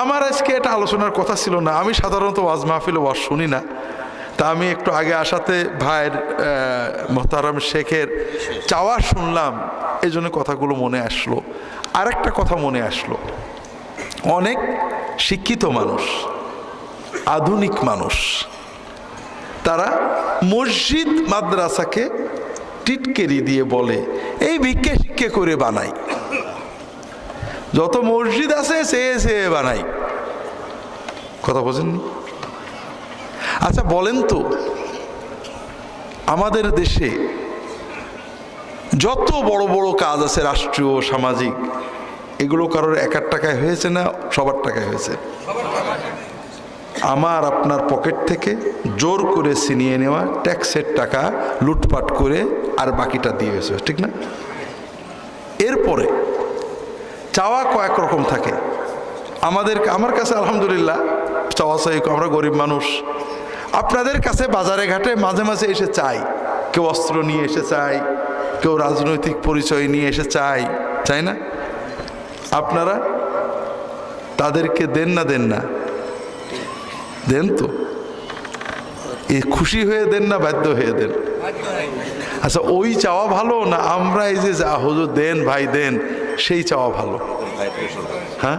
আমার আজকে এটা আলোচনার কথা ছিল না। আমি সাধারণত ওয়াজ মাহফিল ওয়াজ শুনি না। তা আমি একটু আগে আসাতে ভাইয়ের মোহতারাম শেখের চাওয়া শুনলাম এই জন্য কথাগুলো মনে আসলো। আরেকটা কথা মনে আসলো। অনেক শিক্ষিত মানুষ, আধুনিক মানুষ, তারা মসজিদ মাদ্রাসাকে টিটকেরি দিয়ে বলে, এই ভিক্ষে শিক্ষে করে বানাই। যত মসজিদ আছে, সে সে বানাই। কথা বোঝেননি? আচ্ছা বলেন তো, আমাদের দেশে যত বড় বড় কাজ আছে, রাষ্ট্রীয়, সামাজিক, এগুলো কারোর একার টাকায় হয়েছে না সবার টাকায় হয়েছে? আমার আপনার পকেট থেকে জোর করে ছিনিয়ে নেওয়া ট্যাক্সের টাকা লুটপাট করে আর বাকিটা দিয়ে হয়েছে, ঠিক না? এরপরে চাওয়া কয়েক রকম থাকে। আমাদের, আমার কাছে আলহামদুলিল্লাহ চাওয়া চাই, আমরা গরিব মানুষ। আপনাদের কাছে বাজারে ঘাটে মাঝে মাঝে এসে চাই। কেউ অস্ত্র নিয়ে এসে চাই, কেউ রাজনৈতিক পরিচয় নিয়ে এসে চাই চাই না? আপনারা তাদেরকে দেন না দেন না? দেন তো। এ খুশি হয়ে দেন না, বাধ্য হয়ে দেন? আচ্ছা ওই চাওয়া ভালো না আমরা এই যে যা, হুজুর দেন, ভাই দেন। সেই চাওয়া ভালো। হ্যাঁ?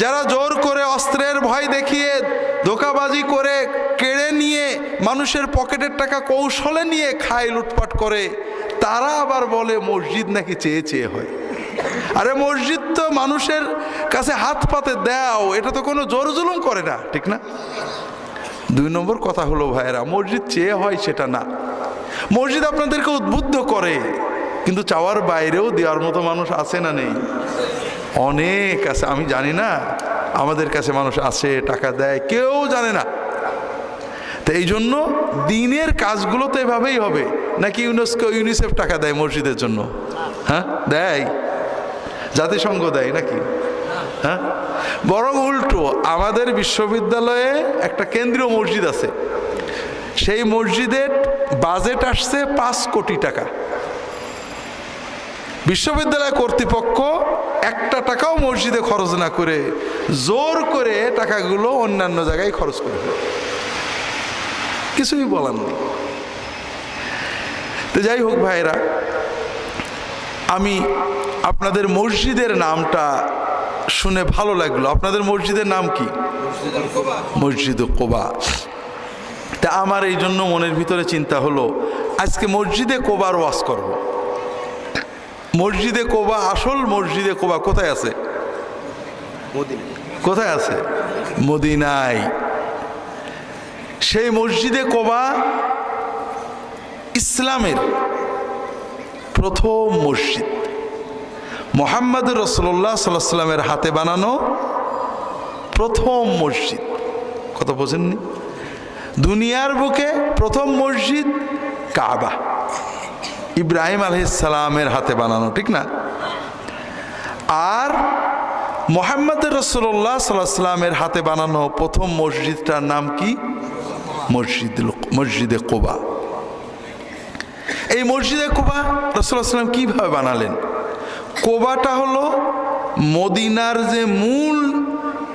যারা জোর করে অস্ত্রের ভয় দেখিয়ে ধোকাবাজি করে কেড়ে নিয়ে মানুষের পকেটের টাকা কৌশলে নিয়ে খায়, লুটপাট করে, তারা আবার বলে, মসজিদ নাকি চেয়ে চেয়ে হয়? আরে মসজিদ তো মানুষের কাছে হাত পাতে দাও, এটা তো কোনো জোর জুলুম করে না, ঠিক না? দুই নম্বর কথা হলো, ভাইয়েরা, মসজিদ চেয়ে হয় সেটা না। মসজিদ আপনাদেরকে উদ্বুদ্ধ করে কিন্তু চাওয়ার বাইরেও দেওয়ার মতো মানুষ আছে না নেই? অনেক আছে। আমি জানি না আমাদের কাছে মানুষ আছে, টাকা দেয়, কেউ জানে না। তো এই জন্য দিনের কাজগুলো তো এভাবেই হবে। নাকি ইউনেস্কো, ইউনিসেফ টাকা দেয় মসজিদের জন্য? হ্যাঁ? দেয়। জাতিসংঘ দেয় নাকি? হ্যাঁ? বরং উল্টো, আমাদের বিশ্ববিদ্যালয়ে একটা কেন্দ্রীয় মসজিদ আছে। সেই মসজিদের বাজেট আসছে পাঁচ কোটি টাকা। বিশ্ববিদ্যালয় কর্তৃপক্ষ একটা টাকাও মসজিদে খরচ না করে জোর করে টাকাগুলো অন্যান্য জায়গায় খরচ করে। কিছুই বলার নেই। তো যাই হোক ভাইরা আমি আপনাদের মসজিদের নামটা শুনে ভালো লাগল। আপনাদের মসজিদের নাম কি? মসজিদ কোবা। তা আমার এই জন্য মনের ভিতরে চিন্তা হলো, আজকে মসজিদে কোবার ওয়াজ করব। মসজিদে কোবা আসল মসজিদে কোবা কোথায় আছে? কোথায় আছে? মদিনায়। সেই মসজিদে কোবা ইসলামের প্রথম মসজিদ। মোহাম্মদ রসল্লাহ সাল্লাহ সাল্লামের হাতে বানানো প্রথম মসজিদ। কথা বোঝেননি? দুনিয়ার বুকে প্রথম মসজিদ কাবা। ইব্রাহিম আলহিসালামের হাতে বানানো, ঠিক না? আর মোহাম্মদ রসল্লাহ সাল্লাহ সাল্লামের হাতে বানানো প্রথম মসজিদটার নাম কি? মসজিদ মসজিদে কোবা। এই মসজিদে কোবা রসুল্লাহ সাল্লাম কীভাবে বানালেন? কোবাটা হলো মদিনার যে মূল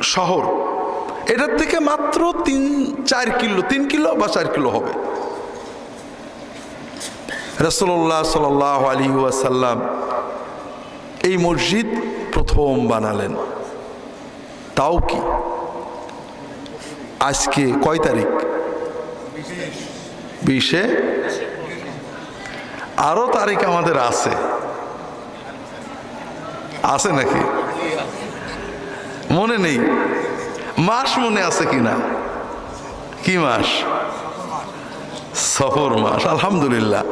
শহর, এটার থেকে মাত্র তিন, চার কিলো, তিন কিলো বা চার কিলো হবে। রসল্লাহ সাল আলী ওয়াসাল্লাম এই মসজিদ প্রথম বানালেন। তাও কি? আজকে কয় তারিখ? বিশে? আরও তারিখ আমাদের আছে। আছে নাকি? মনে নেই। মাস মনে আছে কিনা? কি মাস? সফর মাস, আলহামদুলিল্লাহ।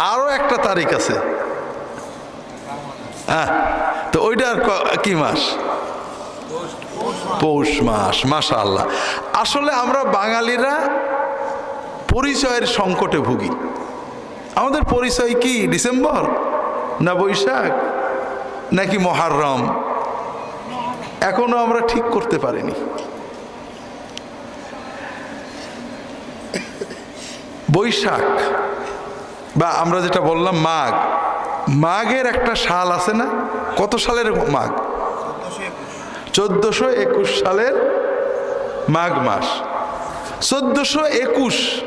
আরও একটা তারিখ আছে। হ্যাঁ তো ওইটার ক- মাস? পৌষ মাস মাশা আল্লাহ আসলে আমরা বাঙালিরা পরিচয়ের সংকটে ভুগি। আমাদের পরিচয় কি, ডিসেম্বর না বৈশাখ নাকি মহারম? এখনও আমরা ঠিক করতে পারিনি। বৈশাখ বা আমরা যেটা বললাম, মাঘ। মাঘের একটা সাল আছে না? কত সালের মাঘ? চোদ্দশো একুশ সালের মাঘ মাস। চোদ্দশো একুশ।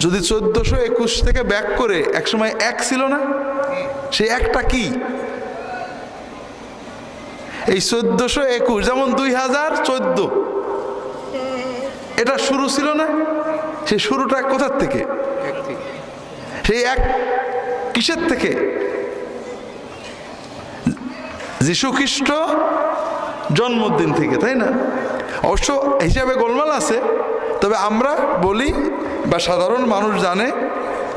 যদি চোদ্দশো একুশ থেকে ব্যাক করে একসময় এক ছিল না? সে একটা কি? এই চোদ্দশো একুশ, যেমন দুই হাজার চোদ্দ। এটা শুরু ছিল না? সে শুরুটা কোথার থেকে? সেই এক কিসের থেকে? যীশু খ্রিস্ট জন্মদিন থেকে, তাই না? অবশ্য হিসাবে গোলমাল আছে, তবে আমরা বলি বা সাধারণ মানুষ জানে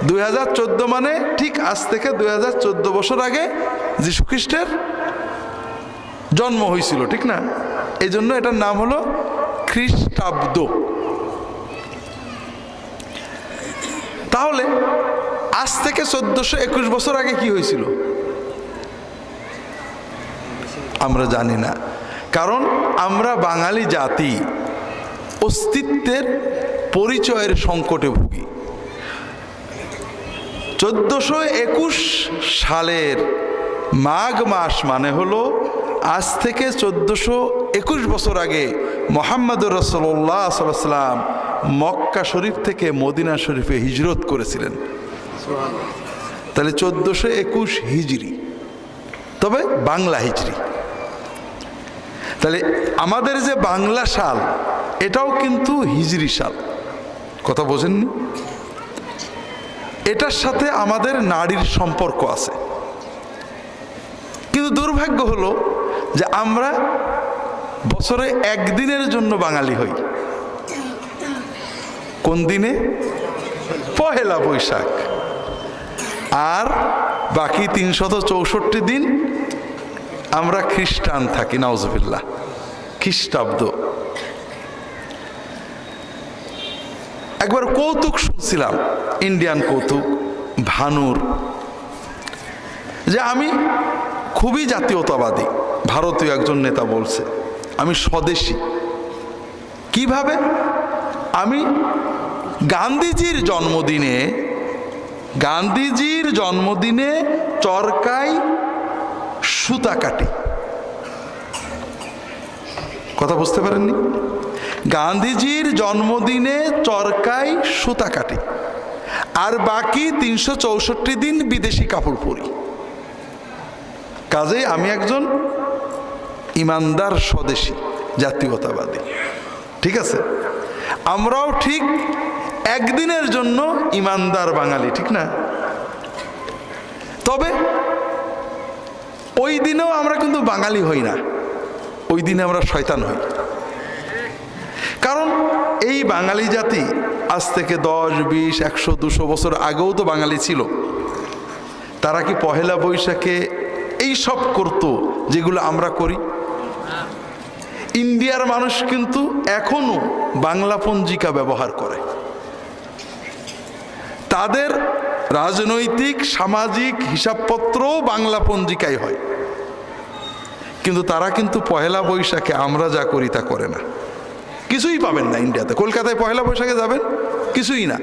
দু হাজার চোদ্দ মানে ঠিক আজ থেকে দু হাজার চোদ্দ বছর আগে যীশু খ্রিস্টের জন্ম হয়েছিল, ঠিক না? এই জন্য এটার নাম হলো খ্রিস্টাব্দ। তাহলে আজ থেকে চোদ্দশো একুশ বছর আগে কি হয়েছিল? আমরা জানি না। কারণ আমরা বাঙালি জাতি, অস্তিত্বের পরিচয়ের সংকটে ভুগি। চোদ্দশো একুশ সালের মাঘ মাস মানে হলো আজ থেকে চোদ্দশো একুশ বছর আগে মোহাম্মদুর রসল্লাহ সাল্লাম মক্কা শরীফ থেকে মদিনা শরীফে হিজরত করেছিলেন। তাহলে চোদ্দশো একুশ হিজড়ি তবে বাংলা হিজড়ি তাহলে আমাদের যে বাংলা সাল, এটাও কিন্তু হিজরি সাল। কথা বোঝেননি? এটার সাথে আমাদের নারীর সম্পর্ক আছে। কিন্তু দুর্ভাগ্য হলো যে আমরা বছরে একদিনের জন্য বাঙালি হই। কোন দিনে? পহেলা বৈশাখ। আর বাকি তিনশত চৌষট্টি দিন আমরা খ্রিস্টান থাকি নওয়াজবিল্লা খ্রিস্টাব্দ। একবার কৌতুক শুনছিলাম, ইন্ডিয়ান কৌতুক, ভানুর, যে আমি খুবই জাতীয়তাবাদী, ভারতীয় একজন নেতা বলছে, আমি স্বদেশী। কীভাবে? আমি গান্ধীজির জন্মদিনে গান্ধীজির জন্মদিনে চরকায় সুতা কাটে। কথা বুঝতে পারেননি? গান্ধীজির জন্মদিনে চরকায় সুতা কাটে। আর বাকি তিনশো চৌষট্টি দিন বিদেশি কাপড় পরি। কাজেই আমি একজন ইমানদার স্বদেশী, জাতীয়তাবাদী। ঠিক আছে? আমরাও ঠিক একদিনের জন্য ইমানদার বাঙালি, ঠিক না? তবে ওই দিনেও আমরা কিন্তু বাঙালি হই না। ওই দিনে আমরা শয়তান হই। কারণ এই বাঙালি জাতি আজ থেকে দশ, বিশ, একশো, দুশো বছর আগেও তো বাঙালি ছিল। তারা কি পহেলা বৈশাখে এই সব করতো যেগুলো আমরা করি? ইন্ডিয়ার মানুষ কিন্তু এখনও বাংলা পঞ্জিকা ব্যবহার করে। তাদের রাজনৈতিক, সামাজিক হিসাবপত্র বাংলা পঞ্জিকায় হয়। কিন্তু তারা কিন্তু পহেলা বৈশাখে আমরা যা করি তা করে না। কিছুই পাবেন না ইন্ডিয়াতে। কলকাতায় পহেলা বৈশাখে যাবেন? কিছুই না।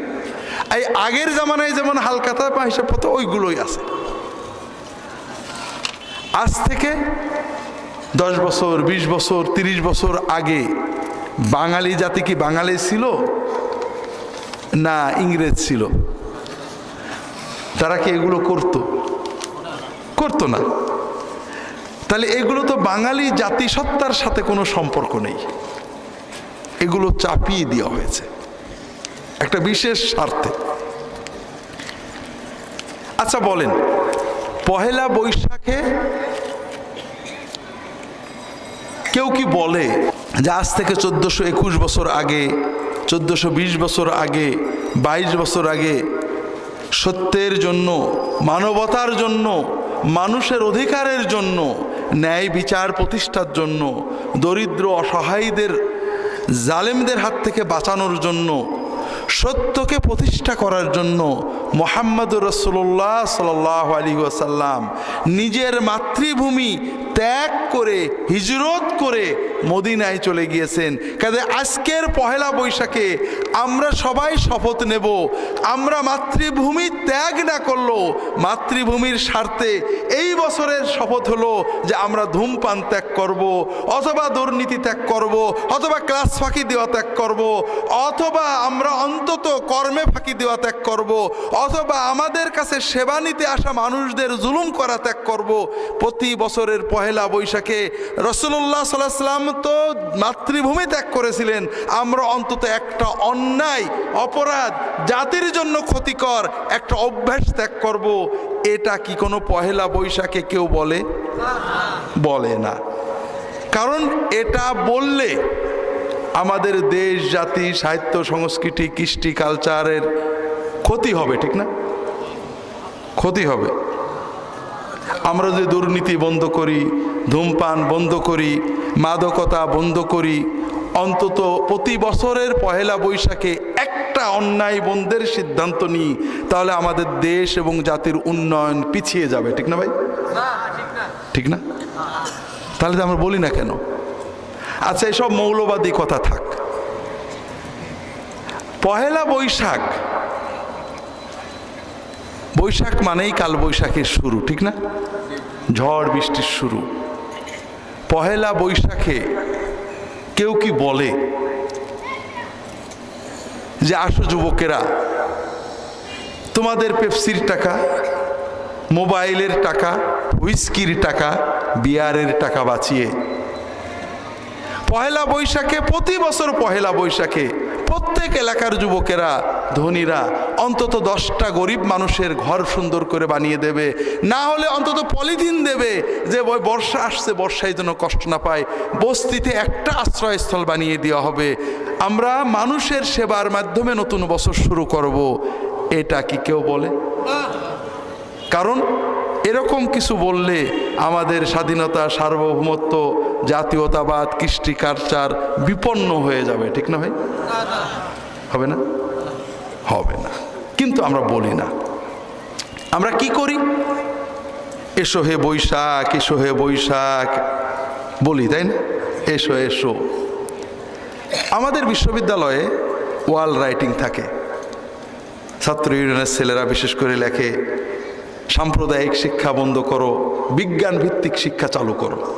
এই আগের জামানায় যেমন হালকাতা বা হিসাবপত্র, ওইগুলোই আছে। আজ থেকে দশ বছর ২০ বছর ৩০ বছর আগে বাঙালি জাতি কি বাঙালি ছিল? না, ইংরেজ ছিল। তারা কি এগুলো করতো? করতো না। তাহলে এগুলো তো বাঙালি জাতিসত্তার সাথে কোনো সম্পর্ক নেই। এগুলো চাপিয়ে দেওয়া হয়েছে। একটা বিশেষ স্বার্থে। আচ্ছা বলেন, পহেলা বৈশাখে কেউ কি বলে যে আজ থেকে চোদ্দোশো একুশ বছর আগে, চোদ্দোশো বিশ বছর আগে, বাইশ বছর আগে সত্যের জন্য, মানবতার জন্য, মানুষের অধিকারের জন্য, ন্যায় বিচার প্রতিষ্ঠার জন্য, দরিদ্র অসহায়ীদের, জালেমদের হাত থেকে বাঁচানোর জন্য, সত্যকে প্রতিষ্ঠা করার জন্য মোহাম্মদ রসুল্লাহ সাল আলী ওয়াসাল্লাম নিজের মাতৃভূমি ত্যাগ করে, হিজরত করে মদিনায় চলে গিয়েছেন। কাজে আজকের পহেলা বৈশাখে আমরা সবাই শপথ নেব, আমরা মাতৃভূমি ত্যাগ না করল মাতৃভূমির স্বার্থে এই বছরের শপথ হলো যে আমরা ধূমপান ত্যাগ করব, অথবা দুর্নীতি ত্যাগ করব, অথবা ক্লাস ফাঁকি দেওয়া ত্যাগ করব, অথবা আমরা অন্তত কর্মে ফাঁকি দেওয়া ত্যাগ করব, অথবা আমাদের কাছে সেবা নিতে আসা মানুষদের জুলুম করা ত্যাগ করব। প্রতি বছরের পহেলা বৈশাখে রসুল্লাহ সাল্লাম তো মাতৃভূমি ত্যাগ করেছিলেন। আমরা অন্তত একটা অন্যায়, অপরাধ জাতির জন্য ক্ষতিকর একটা অভ্যাস ত্যাগ করব। এটা কি কোনো পহেলা বৈশাখে কেউ বলে? বলে না। কারণ এটা বললে আমাদের দেশ, জাতি, সাহিত্য, সংস্কৃতি, কৃষ্টি, কালচারের ক্ষতি হবে, ঠিক না? ক্ষতি হবে। আমরা যদি দুর্নীতি বন্ধ করি, ধূমপান বন্ধ করি মাদকতা বন্ধ করি। অন্তত প্রতি বছরের পহেলা বৈশাখে একটা অন্যায় বন্ধের সিদ্ধান্ত নিই, তাহলে আমাদের দেশ এবং জাতির উন্নয়ন পিছিয়ে যাবে। ঠিক না ভাই? ঠিক না? তাহলে তো আমরা বলি না কেন? আচ্ছা এসব মৌলবাদী কথা থাক। পহেলা বৈশাখ বৈশাখ মানেই কাল বৈশাখের শুরু, ঠিক না? ঝড় বৃষ্টির শুরু। পহেলা বৈশাখে কেউ কি বলে যে, আসো যুবকেরা, তোমাদের পেপসির টাকা, মোবাইলের টাকা, হুইস্কির টাকা, বিয়ারের টাকা বাঁচিয়ে। পহেলা বৈশাখে, প্রতি বছর পহেলা বৈশাখে প্রত্যেক এলাকার যুবকেরা ধনীরা অন্তত দশটা গরিব মানুষের ঘর সুন্দর করে বানিয়ে দেবে। না হলে অন্তত পলিথিন দেবে যে ওই বর্ষা আসছে বর্ষায় যেন কষ্ট না পায়। বস্তিতে একটা আশ্রয়স্থল বানিয়ে দেওয়া হবে। আমরা মানুষের সেবার মাধ্যমে নতুন বছর শুরু করব। এটা কি কেউ বলে? কারণ এরকম কিছু বললে আমাদের স্বাধীনতা সার্বভৌমত্ব জাতীয়তাবাদ কৃষ্টি কালচার বিপন্ন হয়ে যাবে। ঠিক না ভাই? হবে না? হবে না। কিন্তু আমরা বলি না। আমরা কি করি? এসো হে বৈশাখ, এসো হে বৈশাখ। বলি, তাই না? এসো এসো। আমাদের বিশ্ববিদ্যালয়ে ওয়াল রাইটিং থাকে। ছাত্র ইউনিয়নের ছেলেরা বিশেষ করে লেখে, সাম্প্রদায়িক শিক্ষা বন্ধ করো বিজ্ঞান ভিত্তিক শিক্ষা চালু করো।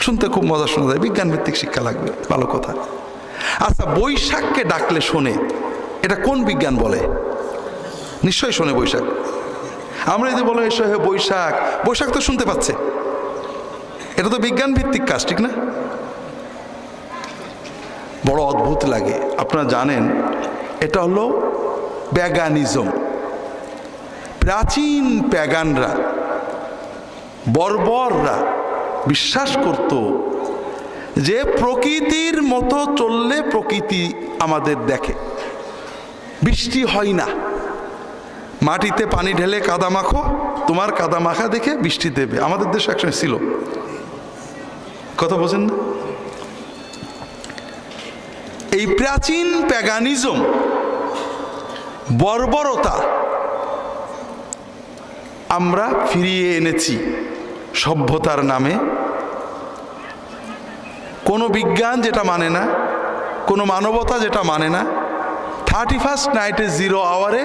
শুনতে খুব মজা শোনা যায় বিজ্ঞান ভিত্তিক শিক্ষা লাগবে, ভালো কথা। আচ্ছা বৈশাখকে ডাকলে শোনে। এটা কোন বিজ্ঞান বলে? নিশ্চয়ই শোনে বৈশাখ। আমরা যদি বলো, এসো বৈশাখ। বৈশাখ তো শুনতে পাচ্ছে। এটা তো বিজ্ঞান ভিত্তিক কাজ, ঠিক না? বড় অদ্ভুত লাগে। আপনারা জানেন, এটা হলো প্যাগানিজম। প্রাচীন প্যাগানরা, বর্বররা বিশ্বাস করত যে প্রকৃতির মতো চললে প্রকৃতি আমাদের দেখে। বৃষ্টি হয় না। মাটিতে পানি ঢেলে কাদা মাখো, তোমার কাদা মাখা দেখে বৃষ্টি দেবে। আমাদের দেশে একসময় ছিল। কথা বোঝেন না? এই প্রাচীন প্যাগানিজম, বর্বরতা আমরা ফিরিয়ে এনেছি সভ্যতার নামে। কোনো বিজ্ঞান যেটা মানে না, কোনো মানবতা যেটা মানে না থার্টি ফার্স্ট নাইটে জিরো আওয়ারে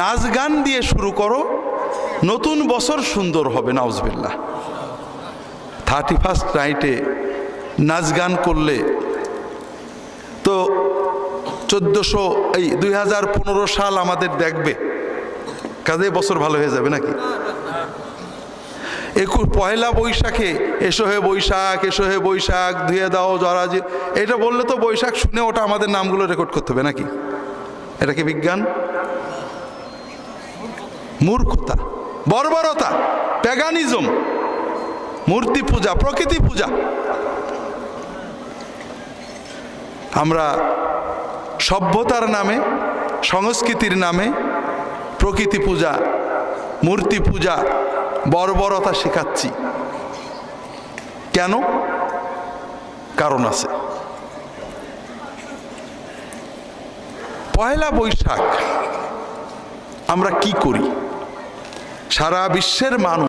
নাচ গান দিয়ে শুরু করো, নতুন বছর সুন্দর হবে নাউজবিল্লা থার্টি ফার্স্ট নাইটে নাচ গান করলে তো চোদ্দোশো, এই দুই হাজার পনেরো সাল আমাদের দেখবে, কাজে বছর ভালো হয়ে যাবে নাকি? একুশ, পয়লা বৈশাখে, এসো হে বৈশাখ, এসো হে বৈশাখ, ধুয়ে দাও জরাজি এটা বললে তো বৈশাখ শুনে ওটা আমাদের নামগুলো রেকর্ড করতে হবে নাকি? এটা কি বিজ্ঞান? মূর্খতা, বর্বরতা প্যাগানিজম মূর্তি পূজা, প্রকৃতি পূজা। আমরা সভ্যতার নামে, সংস্কৃতির নামে প্রকৃতি পূজা, মূর্তি পূজা বর্বরতা শেখাচ্ছি। কেন? কারণ আছে। পয়লা বৈশাখ আমরা কি করি? সারা বিশ্বের মানুষ